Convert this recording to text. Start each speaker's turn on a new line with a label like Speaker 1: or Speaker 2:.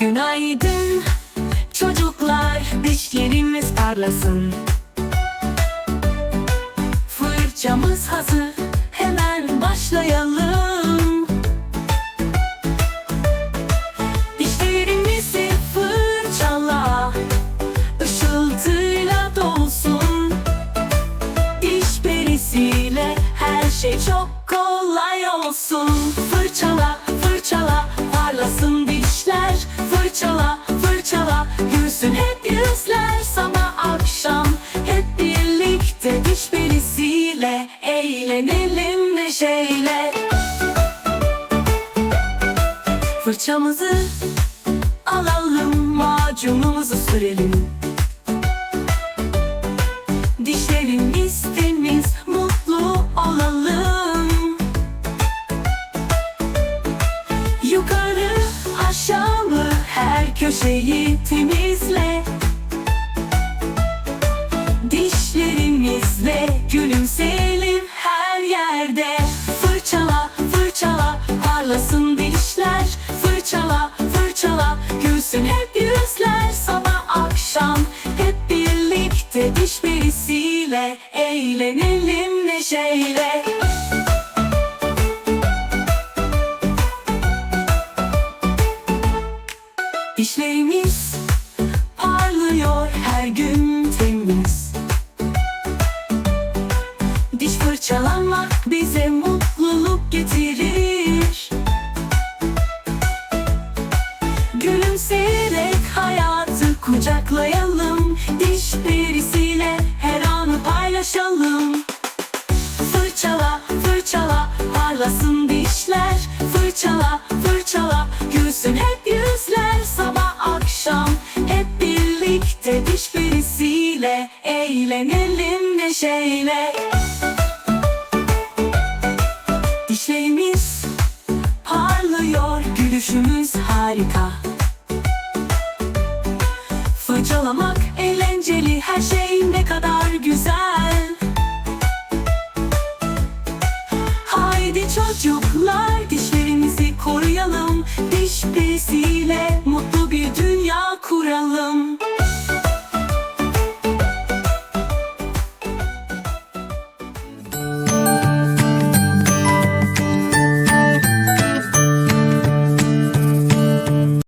Speaker 1: Günaydın. Çocuklar dişlerimiz parlasın. Fırçamız hazır. Hemen başlayalım. Dişlerimizi fırçala. Işıltıyla dolsun. Diş perisiyle her şey çok kolay olsun. Gülsün hep yüzler Sabah akşam. Hep birlikte diş perisiyle Eğlenelim neşeyle. Fırçamızı alalım, macunumuzu sürelim köşeyi temizle. Dişlerimizle gülümseyelim her yerde. Fırçala, fırçala, parlasın dişler. Fırçala, fırçala, gülsün hep yüzler. Sabah akşam hep birlikte diş perisiyle Eğlenelim Dişlerimiz parlıyor her gün temiz. Diş fırçalamak bize mutluluk getirir. Gülümseyerek hayatı kucaklayalım. Diş perisiyle her anı paylaşalım. Fırçala, fırçala, parlasın dişler. Fırçala, fırçala, gülsün hep yüzler Eğlenelim neşeyle. Dişlerimiz parlıyor, gülüşümüz harika. Fırçalamak eğlenceli, her şey ne kadar güzel. Haydi çocuklar dişlerimizi koruyalım. Diş perisiyle